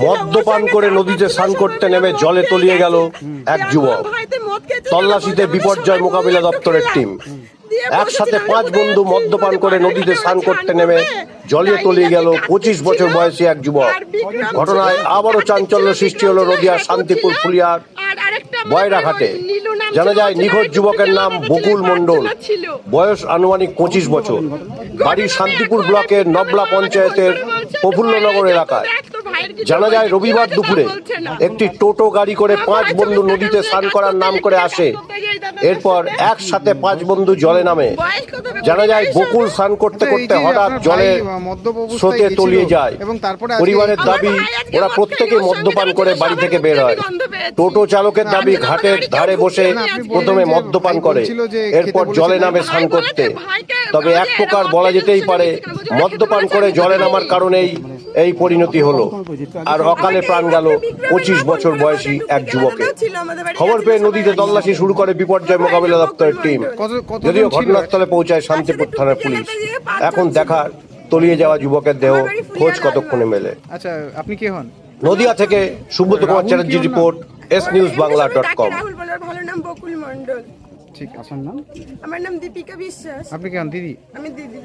মদ্যপান করে নদীতে স্নান করতে নেমে জলে তলিয়ে গেল? এক যুবক। তল্লাশিতে বিপর্যয় মোকাবিলা দপ্তরের টিম। একসাথে পাঁচ বন্ধু মদ্যপান করে নদীতে স্নান করতে নেমে জলে তলিয়ে গেল পঁচিশ বছর বয়সী এক যুবক। ঘটনায় আবারও চাঞ্চল্য সৃষ্টি হলো নদিয়ার শান্তিপুর ফুলিয়ার বয়রাঘাটে জানা যায় নিখোঁজ যুবকের নাম বকুল মণ্ডল। বয়স আনুমানিক পঁচিশ বছর। বাড়ি শান্তিপুর ব্লকের নবলা পঞ্চায়েতের প্রফুল্লনগর এলাকায় জানা যায় রবিবার দুপুরে একটি টোটো গাড়ি করে পাঁচ বন্ধু নদীতে স্নান করার নাম করে আসে। এরপর একসাথে পাঁচ বন্ধু জলে নামে। জানা যায় বকুল স্নান করতে করতে হঠাৎ জলে স্রোতে তলিয়ে যায়। এবং তারপরে পরিবারের দাবি ওরা প্রত্যেকে মদ্যপান করে বাড়ি থেকে বের হয়। টোটো চালকের দাবি ঘাটের ধারে বসে প্রথমে মদ্যপান করে। এরপর জলে নামে স্নান করতে। তবে এক প্রকার বলা যেতেই পারে মদ্যপান করে জলে নামার কারণেই এই পরিণতি হলো। আর অকালে প্রাণ গেল পঁচিশ বছর বয়সী এক যুবকের। খবর পেয়ে নদীতে তল্লাশি শুরু করে বিপর্যয় মোকাবিলা দপ্তরের টিম। যদিও ঘটনাস্থলে পৌঁছায় শান্তিপুর থানার পুলিশ। এখন দেখার তলিয়ে যাওয়া যুবকের দেহ খোঁজ কতক্ষণে মেলে। আচ্ছা আপনি কে হন? নদিয়া থেকে Subrata Kumar Chatterjee report S news Bangla dot com ভালো নাম বকুল মন্ডল ঠিক আপনার নাম? আমার নাম দীপিকা বিশ্বাস। আপনি কে হন? দিদি? আমি দিদি।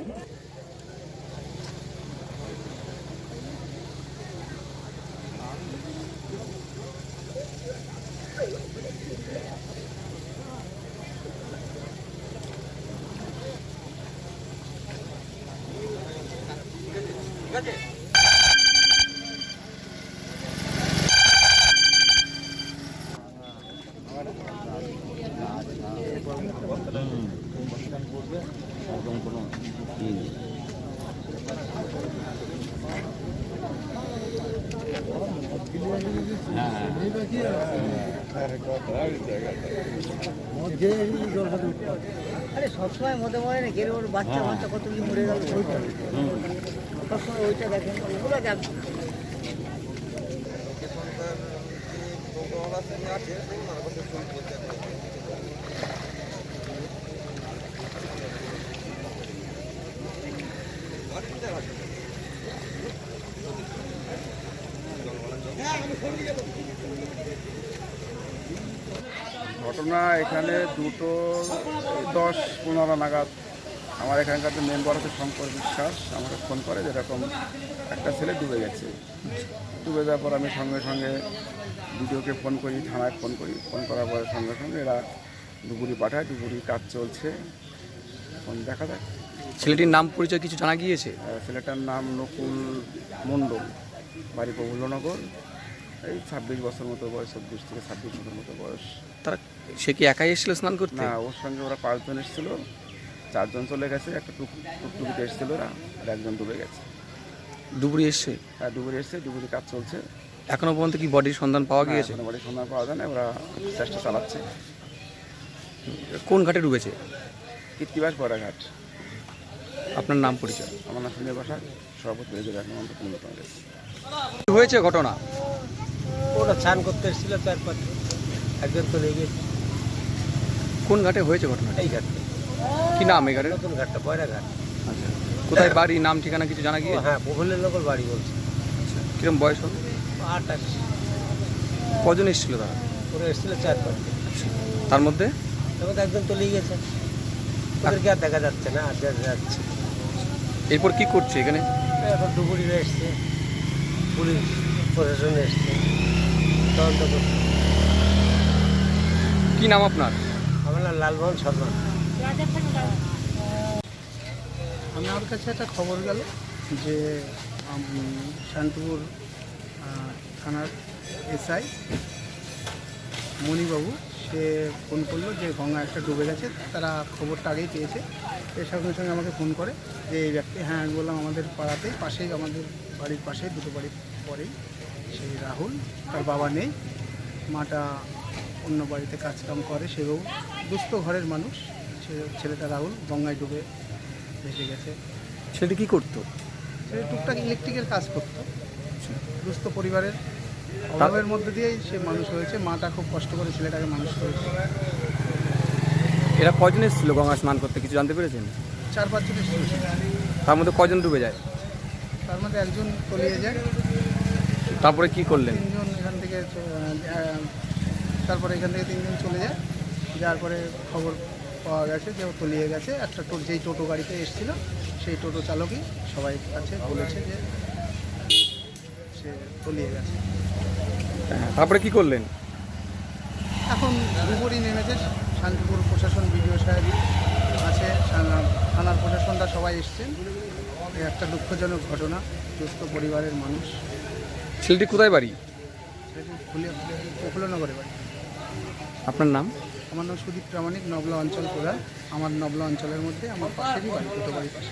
আরে সবসময় মধ্যে মরে না গেলে ওর বাচ্চা বাচ্চা কত কি মরে গেল ওইটা। সবসময় ওইটা দেখেন ওগুলো দেখ। ঘটনা এখানে দুটো দশ পনেরো নাগাদ। আমার এখানকার যে মেম্বার হচ্ছে শঙ্কর বিশ্বাস, আমাকে ফোন করে যেরকম একটা ছেলে ডুবে গেছে। ডুবে যাওয়ার পর আমি সঙ্গে সঙ্গে ভিডিওকে ফোন করি থানায় ফোন করি। ফোন করার পরে সঙ্গে সঙ্গে এরা ডুবুরি পাঠায় ডুবুরি কাজ চলছে। এখন দেখা যাক। ছেলেটির নাম পরিচয় কিছু জানা গিয়েছে? ছেলেটার নাম নকুল মণ্ডল বাড়ি প্রফুল্লনগর। এই ছাব্বিশ বছর মতো বয়স চব্বিশ থেকে ছাব্বিশ বছর মতো বয়স। তারা সে কি একাই এসেছিল স্নান করতে? না ওর সঙ্গে ওরা পাঁচজন এসেছিল। চারজন চলে গেছে একটা টুক টুকটুকিতে এসেছিল ওরা আর একজন ডুবে গেছে। ডুবুরি এসছে? আর ডুবুরি এসছে ডুবুরি কাজ চলছে। এখনও পর্যন্ত কি বডির সন্ধান পাওয়া গিয়েছে? এখন বাড়ির সন্ধান পাওয়া যায় না ওরা চেষ্টা চালাচ্ছে। কোন ঘাটে ডুবেছে? কীর্তিবাস বড়াঘাট আপনার নাম পরিচয়? আমার নাম সুন্দর বাসা সভাপতি হয়েছে ঘটনা? ওরা স্নান করতে এসেছিল চার পাঁচ একজন তো লেগে কোন ঘাটে হয়েছে ঘটনা এই ঘাটটা কি নাম এই ঘাটের? নতুন ঘাটটা পয়রা ঘাট। আচ্ছা। কোথায় বাড়ি নাম ঠিকানা কিছু জানা গিয়ে হ্যাঁ বহুলের লোকের বাড়ি বলছে। কিরম বয়স হবে? আটাশ কজন এসেছিল তারা? ওরা এসেছিল চার পাঁচ তার মধ্যে? তবে তো একজন তলিয়ে গেছে। ওদেরকে আর দেখা যাচ্ছে না আর দেখা যাচ্ছে। এরপর কি করছে এখানে? এখন ডুবুরিরা এসছে। পুলিশ প্রশাসন এসছে। তদন্ত করছে। কি নাম আপনার? আমার নাম লালমোহন শর্মা। আমার কাছে একটা খবর গেল যে শান্তিপুর থানার এসআই মণিবাবু সে ফোন করল যে গঙ্গা একটা ডুবে গেছে তারা খবরটা আগেই পেয়েছে। এর সঙ্গে সঙ্গে আমাকে ফোন করে যে এই ব্যক্তি হ্যাঁ আমি বললাম আমাদের পাড়াতেই পাশেই আমাদের বাড়ির পাশেই দুটো বাড়ির পরেই সেই রাহুল তার বাবা নেই মাটা অন্য বাড়িতে কাজকাম করে সেও দুস্থ ঘরের মানুষ সে ছেলেটা রাহুল গঙ্গায় ডুবে ভেসে গেছে। ছেলেটি কী করতো? সে টুকটাক ইলেকট্রিকের কাজ করতো। দুস্থ পরিবারের অভাবের মধ্যে দিয়েই সে মানুষ হয়েছে। মাটা খুব কষ্ট করে ছেলেটাকে মানুষ করেছে। এরা কজন এসেছিল গঙ্গা স্নান করতে? কিছু জানতে পেরেছেন? চার পাঁচজনের ছিল তার মধ্যে কজন ডুবে যায়? তার মধ্যে একজন তলিয়ে যায়। তারপরে কি করলেন? তিনজন এখান থেকে তারপরে এখান থেকে তিনজন চলে যায়। যার পরে খবর পাওয়া গেছে যে ও তলিয়ে গেছে। একটা যেই টোটো গাড়িতে এসেছিল সেই টোটো চালকই সবাই কাছে বলেছে যে সে তলিয়ে গেছে। তারপরে কি করলেন? এখন উপরই নেমেছে শান্তিপুর প্রশাসন বিডিও সাহেব আছে থানার প্রশাসনরা সবাই এসছেন। একটা দুঃখজনক ঘটনা দুস্থ পরিবারের মানুষ। ছেলেটি কোথায় বাড়ি? ফুলে বাড়ি। আপনার নাম? আমার নাম সুদীপ প্রামাণিক নবলা অঞ্চল প্রধান আমার নবলা অঞ্চলের মধ্যে আমার পাশেরই বাড়ি দুটো বাড়ির পাশে।